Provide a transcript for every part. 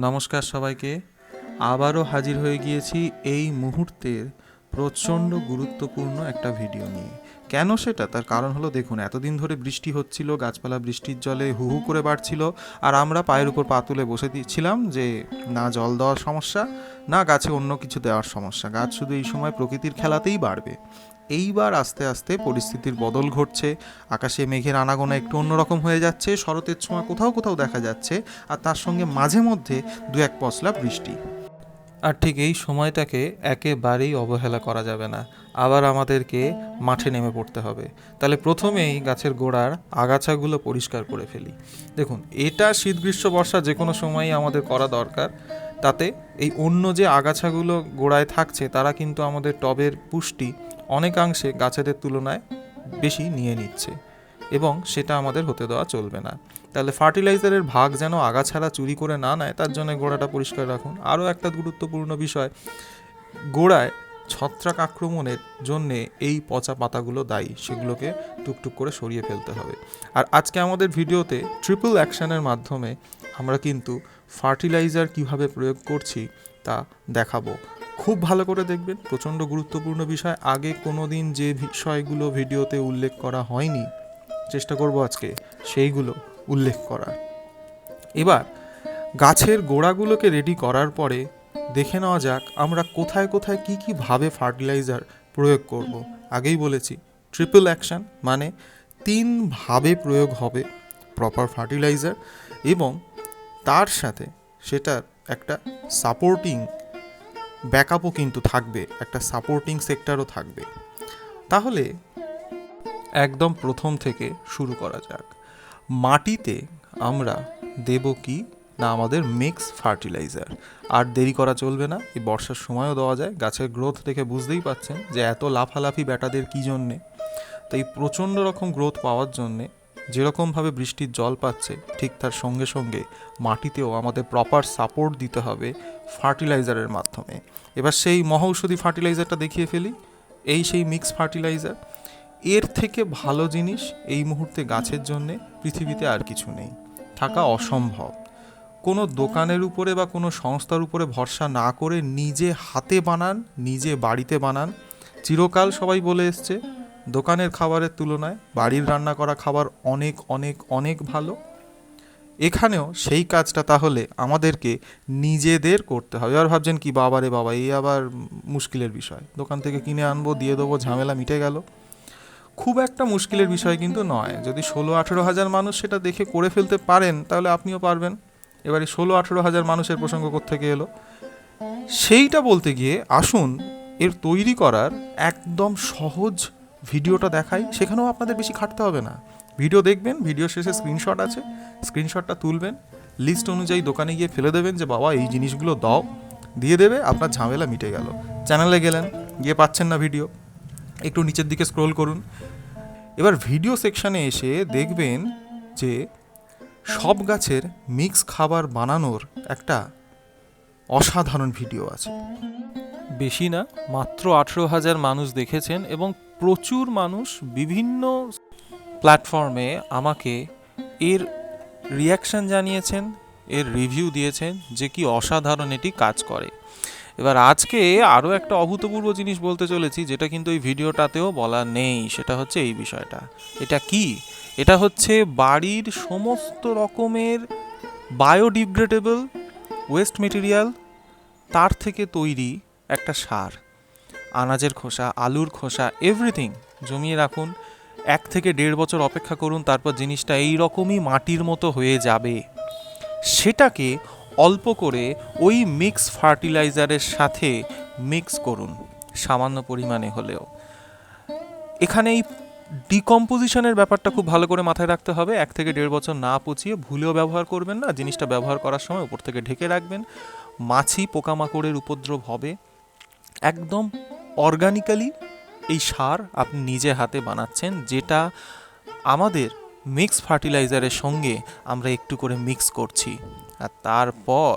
নমস্কার সবাইকে। আবারও হাজির হয়ে গিয়েছি এই মুহূর্তের প্রচণ্ড গুরুত্বপূর্ণ একটা ভিডিও নিয়ে। কেন সেটা? তার কারণ হলো দেখুন, এতদিন ধরে বৃষ্টি হচ্ছিল, গাছপালা বৃষ্টির জলে হু হু করে বাড়ছিল, আর আমরা পায়ের উপর পা তুলে বসে দিচ্ছিলাম যে না জল দেওয়ার সমস্যা, না গাছে অন্য কিছু দেওয়ার সমস্যা। গাছ শুধু এই সময় প্রকৃতির খেলাতেই বাড়বে। এইবার আস্তে আস্তে পরিস্থিতির বদল ঘটছে। আকাশে মেঘের আনাগোনা একটু অন্যরকম হয়ে যাচ্ছে। শরতের ছোঁয়া কোথাও কোথাও দেখা যাচ্ছে আর তার সঙ্গে মাঝে মধ্যে দু এক পশলা বৃষ্টি। আর ঠিক এই সময়টাকে একেবারেই অবহেলা করা যাবে না। আবার আমাদেরকে মাঠে নেমে পড়তে হবে। তাহলে প্রথমেই গাছের গোড়ার আগাছাগুলো পরিষ্কার করে ফেলি। দেখুন, এটা শীত, গ্রীষ্ম, বর্ষা যে কোনো সময়ই আমাদের করা দরকার। তাতে এই অন্য যে আগাছাগুলো গোড়ায় থাকছে, তারা কিন্তু আমাদের টবের পুষ্টি অনেকাংশে গাছেদের তুলনায় বেশি নিয়ে নিচ্ছে এবং সেটা আমাদের হতে দেওয়া চলবে না। তাহলে ফার্টিলাইজারের ভাগ যেন আগাছাড়া চুরি করে না নেয়, তার জন্য গোড়াটা পরিষ্কার রাখুন। আরও একটা গুরুত্বপূর্ণ বিষয়, গোড়ায় ছত্রাক আক্রমণের জন্যে এই পচা পাতাগুলো দায়ী, সেগুলোকে টুকটুক করে সরিয়ে ফেলতে হবে। আর আজকে আমাদের ভিডিওতে ট্রিপল অ্যাকশনের মাধ্যমে আমরা কিন্তু ফার্টিলাইজার কীভাবে প্রয়োগ করছি তা দেখাবো। খুব ভালো করে দেখবেন। প্রচণ্ড গুরুত্বপূর্ণ বিষয়। আগে কোনো দিন যে বিষয়গুলো ভিডিওতে উল্লেখ করা হয়নি, চেষ্টা করব আজকে সেইগুলো উল্লেখ করার। এবার, গাছের গোড়াগুলোকে রেডি করার পরে দেখে নেওয়া যাক আমরা কোথায় কোথায় কি কি ভাবে ফার্টিলাইজার প্রয়োগ করব। আগেই বলেছি ট্রিপল অ্যাকশন মানে তিন ভাবে প্রয়োগ হবে প্রপার ফার্টিলাইজার এবং তার সাথে সেটার একটা সাপোর্টিং ব্যাকআপও কিন্তু থাকবে, একটা সাপোর্টিং সেক্টরও থাকবে। তাহলে একদম প্রথম থেকে শুরু করা যাক। মাটিতে আমরা দেব কি? না, আমাদের মিক্স ফার্টিলাইজার আর দেরি করা চলবে না, এই বর্ষার সময়ও দেওয়া যায়। গাছের গ্রোথ দেখে বুঝতেই পাচ্ছেন যে এত লাফালাফি ব্যাটাদের কী জন্যে? তো এই প্রচণ্ড রকম গ্রোথ পাওয়ার জন্যে যেরকমভাবে বৃষ্টির জল পাচ্ছে, ঠিক তার সঙ্গে সঙ্গে মাটিতেও আমাদের প্রপার সাপোর্ট দিতে হবে ফার্টিলাইজারের মাধ্যমে। এবার সেই মহৌষধি ফার্টিলাইজারটা দেখিয়ে ফেলি। এই সেই মিক্স ফার্টিলাইজার। এর থেকে ভালো জিনিস এই মুহূর্তে গাছের জন্যে, পৃথিবীতে আর কিছু নেই। থাকা অসম্ভব। কোনো দোকানের উপরে বা কোনো সংস্থার উপরে ভরসা না করে নিজে হাতে বানান, নিজে বাড়িতে বানান। চিরকাল সবাই বলে এসছে দোকানের খাবারের তুলনায় বাড়ির রান্না করা খাবার অনেক অনেক অনেক ভালো। এখানেও সেই কাজটা তাহলে আমাদেরকে নিজেদের করতে হবে। এবার ভাবছেন কি বাবা রে বাবা এই আবার মুশকিলের বিষয়। দোকান থেকে কিনে আনব, দিয়ে দেবো, ঝামেলা মিটে গেল। খুব একটা মুশকিলের বিষয় কিন্তু নয়। যদি ষোলো, আঠেরো হাজার মানুষ সেটা দেখে করে ফেলতে পারেন, তাহলে আপনিও পারবেন। এবারে ষোলো, আঠেরো হাজার মানুষের প্রসঙ্গ থেকে এলো? সেইটা বলতে গিয়ে আসুন, এর তৈরি করার একদম সহজ ভিডিওটা দেখাই, সেখানেও আপনাদের বেশি খাটতে হবে না। ভিডিও দেখবেন, ভিডিও শেষে স্ক্রিনশট আছে স্ক্রিনশটটা তুলবেন লিস্ট অনুযায়ী দোকানে গিয়ে ফেলে দেবেন যে, বাবা, এই জিনিসগুলো দাও। দিয়ে দেবে, আপনার ঝামেলা মিটে গেল। চ্যানেলে গেলেন, গিয়ে পাচ্ছেন না ভিডিও একটু নিচের দিকে স্ক্রোল করুন। এবার ভিডিও সেকশানে এসে দেখবেন যে, সব গাছের মিক্স খাবার বানানোর একটা অসাধারণ ভিডিও আছে। বেশি না, মাত্র আঠেরো হাজার মানুষ দেখেছেন এবং প্রচুর মানুষ বিভিন্ন প্ল্যাটফর্মে আমাকে এর রিয়াকশান জানিয়েছেন, এর রিভিউ দিয়েছেন যে কি অসাধারণ এটি কাজ করে। এবার আজকে আরও একটা অভূতপূর্ব জিনিস বলতে চলেছি, যেটা কিন্তু এই ভিডিওটাতেও বলা নেই, সেটা হচ্ছে এই বিষয়টা। এটা কি? এটা হচ্ছে বাড়ির সমস্ত রকমের বায়োডিগ্রেডেবল ওয়েস্ট মেটেরিয়াল তার থেকে তৈরি একটা সার, আনাজের খোসা, আলুর খোসা এভরিথিং জমিয়ে রাখুন। এক থেকে দেড় বছর অপেক্ষা করুন, তারপর জিনিসটা এই রকমই মাটির মতো হয়ে যাবে। সেটাকে অল্প করে ওই মিক্স ফার্টিলাইজারের সাথে মিক্স করুন, সামান্য পরিমাণে হলেও। এখানে এই ডিকম্পোজিশনের ব্যাপারটা খুব ভালো করে মাথায় রাখতে হবে। এক থেকে দেড় বছর না পচিয়ে ভুলেও ব্যবহার করবেন না। জিনিসটা ব্যবহার করার সময় উপর থেকে ঢেকে রাখবেন। মাছি পোকামাকড়ের উপদ্রব হবে। একদম অর্গানিক্যালি এই সার আপনি নিজে হাতে বানাচ্ছেন, যেটা আমাদের মিক্স ফার্টিলাইজারের সঙ্গে আমরা একটু করে মিক্স করছি। আর তারপর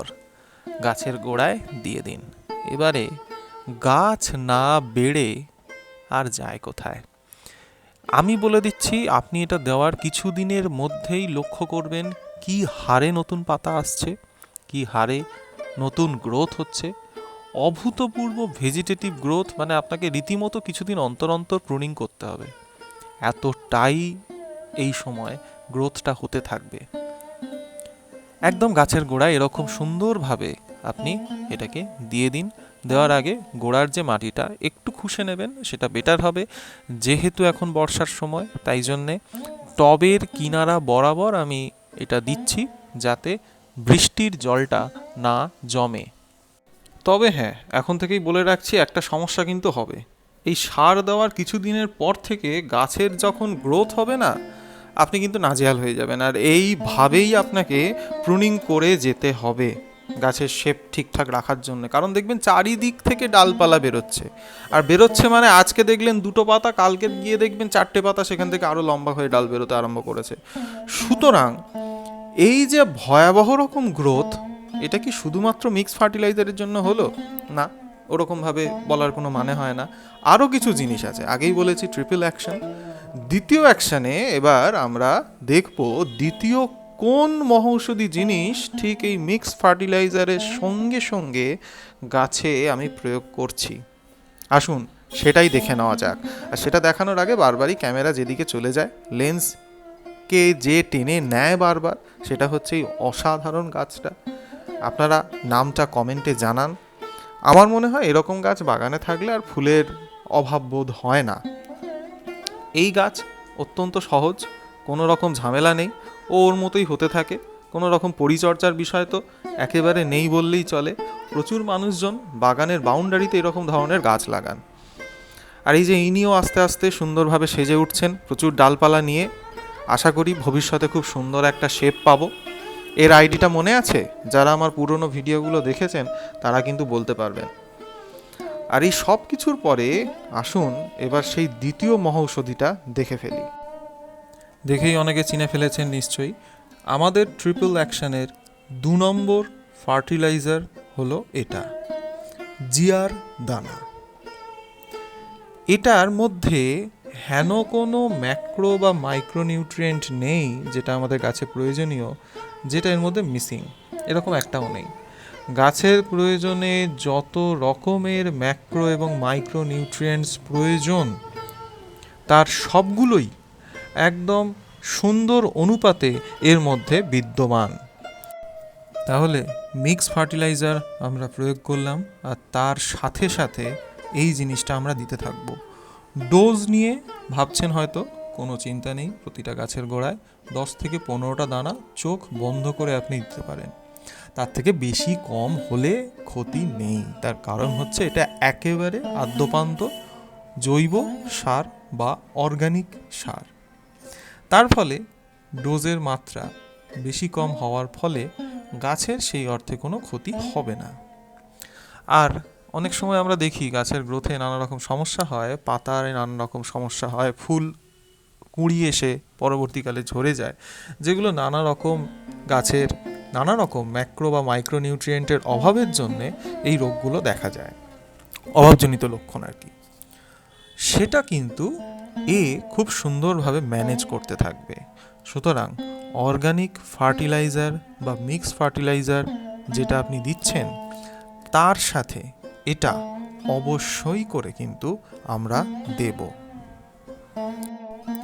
গাছের গোড়ায় দিয়ে দিন। এবারে গাছ না বেড়ে আর যায় কোথায়? আমি বলে দিচ্ছি, আপনি এটা দেওয়ার কিছু দিনের মধ্যেই লক্ষ্য করবেন কি হারে নতুন পাতা আসছে, কি হারে নতুন গ্রোথ হচ্ছে। অভূতপূর্ব ভেজিটেটিভ গ্রোথ মানে আপনাকে রীতিমতো কিছুদিন অন্তর অন্তর প্রুনিং করতে হবে। এতটাই এই সময় গ্রোথটা হতে থাকবে। একদম গাছের গোড়ায় এরকম সুন্দরভাবে আপনি এটাকে দিয়ে দিন। দেওয়ার আগে গোড়ার যে মাটিটা একটু খুশে নেবেন, সেটা বেটার হবে। যেহেতু এখন বর্ষার সময়, তাই জন্যে টবের কিনারা বরাবর আমি এটা দিচ্ছি যাতে বৃষ্টির জলটা না জমে। তবে হ্যাঁ এখন থেকেই বলে রাখছি একটা সমস্যা কিন্তু হবে। এই সার দেওয়ার কিছু দিনের পর থেকে গাছের যখন গ্রোথ হবে না, আপনি কিন্তু নাজেহাল হয়ে যাবেন। আর এইভাবেই আপনাকে প্রুনিং করে যেতে হবে গাছের শেপ ঠিকঠাক রাখার জন্য। কারণ দেখবেন চারিদিক থেকে ডালপালা বেরোচ্ছে। আর বেরোচ্ছে মানে আজকে দেখলেন দুটো পাতা কালকে গিয়ে দেখবেন চারটে পাতা সেখান থেকে আরও লম্বা হয়ে ডাল বেরোতে আরম্ভ করেছে। সুতরাং এই যে ভয়াবহ রকম গ্রোথ এটা কি শুধুমাত্র মিক্স ফার্টিলাইজারের জন্য হলো? না, ওরকমভাবে বলার কোনো মানে হয় না। আরও কিছু জিনিস আছে, আগেই বলেছি ট্রিপল অ্যাকশন দ্বিতীয় অ্যাকশানে এবার আমরা দেখব দ্বিতীয় কোন মহৌষধি জিনিস ঠিক এই মিক্স ফার্টিলাইজারের সঙ্গে সঙ্গে গাছে আমি প্রয়োগ করছি। আসুন, সেটাই দেখে নেওয়া যাক। আর সেটা দেখানোর আগে বারবারই ক্যামেরা যেদিকে চলে যায় লেন্সকে যে টেনে নেয় বারবার, সেটা হচ্ছে এই অসাধারণ গাছটা। আপনারা নামটা কমেন্টে জানান। আমার মনে হয় এরকম গাছ বাগানে থাকলে আর ফুলের অভাব বোধ হয় না। এই গাছ অত্যন্ত সহজ, কোনো রকম ঝামেলা নেই, ও ওর মতোই হতে থাকে, কোনো রকম পরিচর্যার বিষয় তো একেবারে নেই বললেই চলে। প্রচুর মানুষজন বাগানের বাউন্ডারিতে এরকম ধরনের গাছ লাগান। আর এই যে ইনিও আস্তে আস্তে সুন্দরভাবে সেজে উঠছেন, প্রচুর ডালপালা নিয়ে। আশা করি ভবিষ্যতে খুব সুন্দর একটা শেপ পাবো। এর আইডিটা মনে আছে? যারা আমার পুরনো ভিডিওগুলো দেখেছেন, তারা কিন্তু বলতে পারবেন। আর এই সব কিছুর পরে আসুন, এবার সেই দ্বিতীয় মহৌষধিটা দেখে ফেলি। দেখেই অনেকে চিনে ফেলেছেন নিশ্চয়ই। আমাদের ট্রিপল অ্যাকশনের দু নম্বর ফার্টিলাইজার হলো এটা, জিয়ার দানা। এটার মধ্যে হেন কোনো ম্যাক্রো বা মাইক্রোনিউট্রিয়েন্ট নেই, যেটা আমাদের গাছে প্রয়োজনীয়। যেটা এর মধ্যে মিসিং এরকম একটাও নেই। গাছের প্রয়োজনে যত রকমের ম্যাক্রো এবং মাইক্রো নিউট্রিয়েন্টস প্রয়োজন, তার সবগুলোই একদম সুন্দর অনুপাতে এর মধ্যে বিদ্যমান। তাহলে মিক্স ফার্টিলাইজার আমরা প্রয়োগ করলাম, আর তার সাথে সাথে এই জিনিসটা আমরা দিতে থাকব। ডোজ নিয়ে ভাবছেন হয়তো, কোনো চিন্তা নেই, প্রতিটা গাছের গোড়ায়। দশ থেকে পনেরোটা দানা চোখ বন্ধ করে আপনি দিতে পারেন। তার থেকে বেশি কম হলে ক্ষতি নেই। তার কারণ হচ্ছে এটা একেবারে আদ্যপান্ত জৈব সার বা অর্গানিক সার। তার ফলে ডোজের মাত্রা বেশি কম হওয়ার ফলে গাছের সেই অর্থে কোনো ক্ষতি হবে না। আর অনেক সময় আমরা দেখি গাছের গ্রোথে নানা রকম সমস্যা হয়, পাতায় নানা রকম সমস্যা হয়, ফুল কুঁড়ি এসে পরবর্তীকালে ঝরে যায়, যেগুলো নানা রকম গাছের, নানা রকম ম্যাক্রো বা মাইক্রো নিউট্রিয়েন্টের অভাবের জন্যে এই রোগগুলো দেখা যায়। অভাবজনিত লক্ষণ আর কি। সেটা কিন্তু এ খুব সুন্দরভাবে ম্যানেজ করতে থাকবে। সুতরাং অর্গানিক ফার্টিলাইজার বা মিক্স ফার্টিলাইজার যেটা আপনি দিচ্ছেন, তার সাথে এটা অবশ্যই করে কিন্তু আমরা দেব।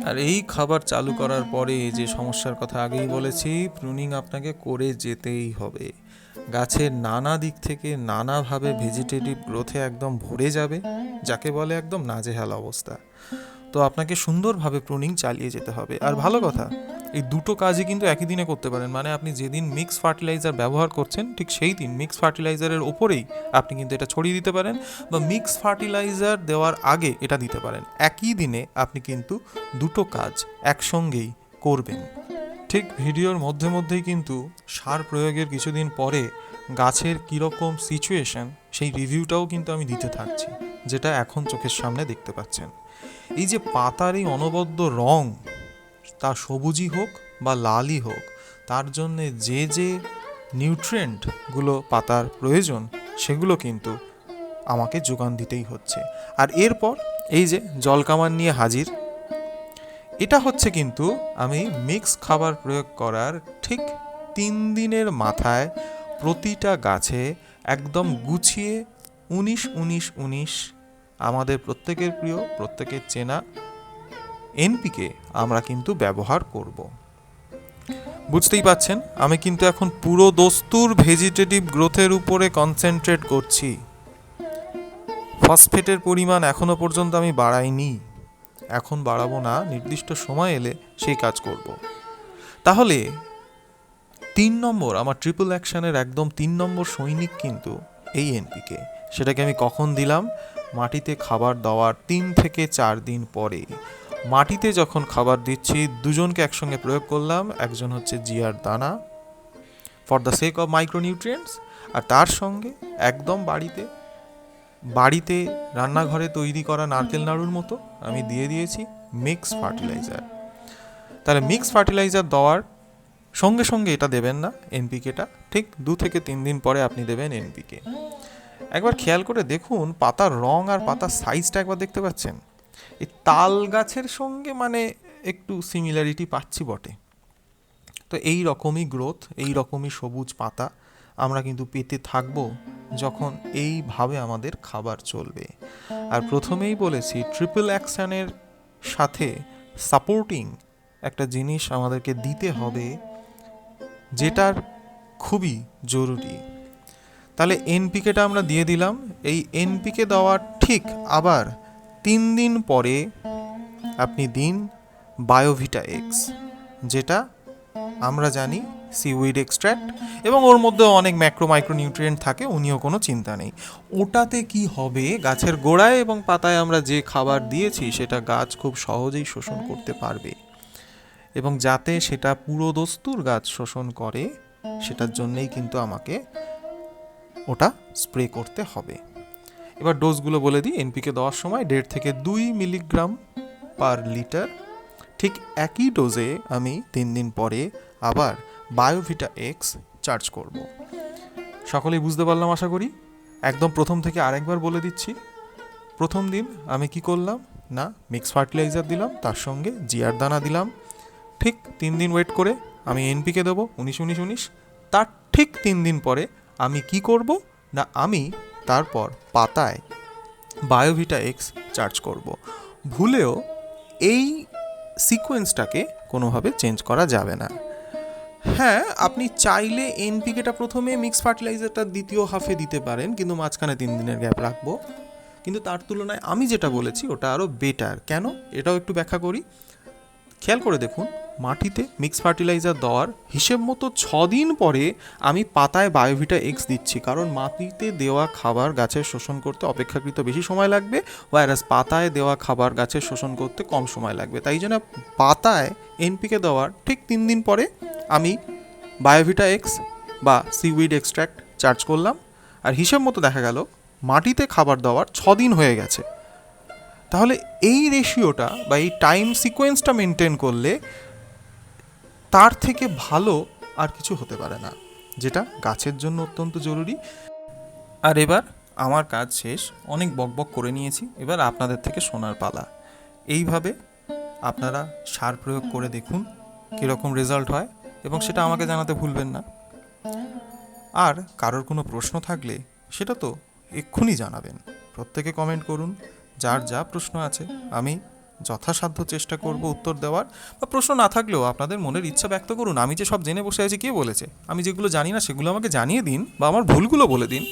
আর এই খাবার চালু করার পরে যে সমস্যার কথা আগেই বলেছি প্রুনিং আপনাকে করে যেতেই হবে। গাছের নানা দিক থেকে নানাভাবে ভেজিটেটিভ গ্রোথে একদম ভরে যাবে, যাকে বলে একদম নাজেহাল অবস্থা। তো আপনাকে সুন্দরভাবে প্রুনিং চালিয়ে যেতে হবে। আর ভালো কথা, এই দুটো কাজই কিন্তু একই দিনে করতে পারেন। মানে আপনি যেদিন মিক্স ফার্টিলাইজার ব্যবহার করছেন, ঠিক সেই দিন মিক্স ফার্টিলাইজারের ওপরেই আপনি কিন্তু এটা ছড়িয়ে দিতে পারেন বা মিক্স ফার্টিলাইজার দেওয়ার আগে এটা দিতে পারেন। একই দিনে আপনি কিন্তু দুটো কাজ একসঙ্গেই করবেন। ঠিক ভিডিওর মধ্যে মধ্যেই কিন্তু সার প্রয়োগের কিছুদিন পরে গাছের কীরকম সিচুয়েশন সেই রিভিউটাও কিন্তু আমি দিতে থাকছি, যেটা এখন চোখের সামনে দেখতে পাচ্ছেন। এই যে পাতার এই অনবদ্য রং, তা সবুজই হোক বা লালই হোক, তার জন্যে যে যে নিউট্রিয়েন্টগুলো পাতার প্রয়োজন, সেগুলো কিন্তু আমাকে যোগান দিতেই হচ্ছে। আর এরপর এই যে জলকামান নিয়ে হাজির, এটা হচ্ছে কিন্তু আমি মিক্স খাবার প্রয়োগ করার ঠিক তিন দিনের মাথায় প্রতিটা গাছে একদম গুছিয়ে উনিশ উনিশ উনিশ আমাদের প্রত্যেকের প্রিয়, প্রত্যেকের চেনা এনপিকে আমরা কিন্তু ব্যবহার করব। বুঝতেই পাচ্ছেন আমি কিন্তু এখন পুরো দস্তুর ভেজিটেটিভ গ্রোথের উপরে কনসেন্ট্রেট করছি। ফসফেটের পরিমাণ এখনও পর্যন্ত আমি বাড়াইনি। এখন বাড়াবো না, নির্দিষ্ট সময় এলে সেই কাজ করব। তাহলে তিন নম্বর, আমার ট্রিপল অ্যাকশনের একদম তিন নম্বর সৈনিক কিন্তু এই এনপিকে। সেটাকে আমি কখন দিলাম? মাটিতে খাবার দেওয়ার তিন থেকে চার দিন পরে। মাটিতে যখন খাবার দিচ্ছি, দুজনকে একসঙ্গে প্রয়োগ করলাম। একজন হচ্ছে জিয়ার দানা। For the sake of micronutrients আর তার সঙ্গে একদম বাড়িতে বাড়িতে রান্নাঘরে তৈরি করা নারকেল নাড়ুর মতো আমি দিয়ে দিয়েছি মিক্স ফার্টিলাইজার তাহলে মিক্স ফার্টিলাইজার দেওয়ার সঙ্গে সঙ্গে এটা দেবেন না এনপিকেটা ঠিক দু থেকে তিন দিন পরে আপনি দেবেন এনপিকে একবার খেয়াল করে দেখুন, পাতার রং আর পাতার সাইজটা একবার দেখতে পাচ্ছেন। এই তাল গাছের সঙ্গে মানে একটু সিমিলারিটি পাচ্ছি বটে। তো এই রকমই গ্রোথ এই রকমই সবুজ পাতা আমরা কিন্তু পেতে থাকব যখন এইভাবে আমাদের খাবার চলবে। আর প্রথমেই বলেছি ট্রিপল অ্যাকশনের সাথে সাপোর্টিং একটা জিনিস আমাদেরকে দিতে হবে যেটার খুবই জরুরি। তাহলে এনপিকেটা আমরা দিয়ে দিলাম। এই এনপিকে দেওয়ার ঠিক আবার তিন দিন পরে আপনি দিন বায়োভিটা এক্স যেটা আমরা জানি সিউইড এক্সট্র্যাক্ট এবং ওর মধ্যে অনেক ম্যাক্রো মাইক্রোনিউট্রিয়েন্ট থাকে, উনিও কোনো চিন্তা নেই। ওটাতে কি হবে? গাছের গোড়ায় এবং পাতায় আমরা যে খাবার দিয়েছি, সেটা গাছ খুব সহজেই শোষণ করতে পারবে। এবং যাতে সেটা পুরো দস্তুর গাছ শোষণ করে, সেটার জন্যেই কিন্তু আমাকে ওটা স্প্রে করতে হবে। এবার ডোজগুলো বলে দিই, এনপিকে দেওয়ার সময় দেড় থেকে দুই মিলিগ্রাম পার লিটার। ঠিক একই ডোজে আমি তিন দিন পরে আবার বায়োভিটা এক্স চার্জ করব। সকলেই বুঝতে পারলাম আশা করি? একদম প্রথম থেকে আরেকবার বলে দিচ্ছি। প্রথম দিন আমি কি করলাম? না, মিক্স ফার্টিলাইজার দিলাম, তার সঙ্গে জিয়ার দানা দিলাম। ঠিক তিন দিন ওয়েট করে আমি এনপিকে দেবো, উনিশ উনিশ উনিশ। তার ঠিক তিন দিন পরে আমি কি করব? না, আমি তারপর পাতায় বায়োভিটা এক্স চার্জ করব। ভুলেও এই সিকোয়েন্সটাকে কোনোভাবে চেঞ্জ করা যাবে না। হ্যাঁ আপনি চাইলে এনপিকেটা প্রথমে মিক্স ফার্টিলাইজারটা দ্বিতীয় হাফে দিতে পারেন, কিন্তু মাঝখানে তিন দিনের গ্যাপ রাখব। কিন্তু তার তুলনায় আমি যেটা বলেছি, ওটা আরও বেটার কেন? এটাও একটু ব্যাখ্যা করি। খেয়াল করে দেখুন মাটিতে মিক্স ফার্টিলাইজার দেওয়ার হিসেব মতো দিন পরে আমি পাতায় বায়োভিটা এক্স দিচ্ছি। কারণ মাটিতে দেওয়া খাবার গাছের শোষণ করতে অপেক্ষাকৃত বেশি সময় লাগবে ওয়ারাস পাতায় দেওয়া খাবার গাছের শোষণ করতে কম সময় লাগবে। তাই জন্য পাতায় এনপিকে দেওয়ার ঠিক তিন দিন পরে আমি বায়োভিটা এক্স বা সিউইড এক্সট্র্যাক্ট চার্জ করলাম। আর হিসেব মতো দেখা গেল, মাটিতে খাবার দেওয়ার দিন হয়ে গেছে। তাহলে এই রেশিওটা বা এই টাইম সিকোয়েন্সটা মেনটেন করলে তার থেকে ভালো আর কিছু হতে পারে না, যেটা গাছের জন্য অত্যন্ত জরুরি। আর এবার আমার কাজ শেষ, অনেক বকবক করে নিয়েছি, এবার আপনাদের থেকে শোনার পালা। এইভাবে আপনারা সার প্রয়োগ করে দেখুন কীরকম রেজাল্ট হয়, এবং সেটা আমাকে জানাতে ভুলবেন না। আর কারোর কোনো প্রশ্ন থাকলে সেটা তো এক্ষুনি জানাবেন। প্রত্যেকে কমেন্ট করুন, যার যা প্রশ্ন আছে, আমি যথাসাধ্য চেষ্টা করব উত্তর দেওয়ার বা প্রশ্ন না থাকলেও আপনাদের মনের ইচ্ছা ব্যক্ত করুন। আমি যে সব জেনে বসে আছি কে বলেছে? আমি যেগুলো জানি না সেগুলো আমাকে জানিয়ে দিন বা আমার ভুলগুলো বলে দিন।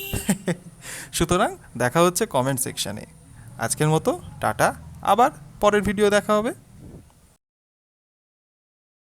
সুতরাং দেখা হচ্ছে কমেন্ট সেকশানে আজকের মতো, টাটা। আবার পরের ভিডিও দেখা হবে।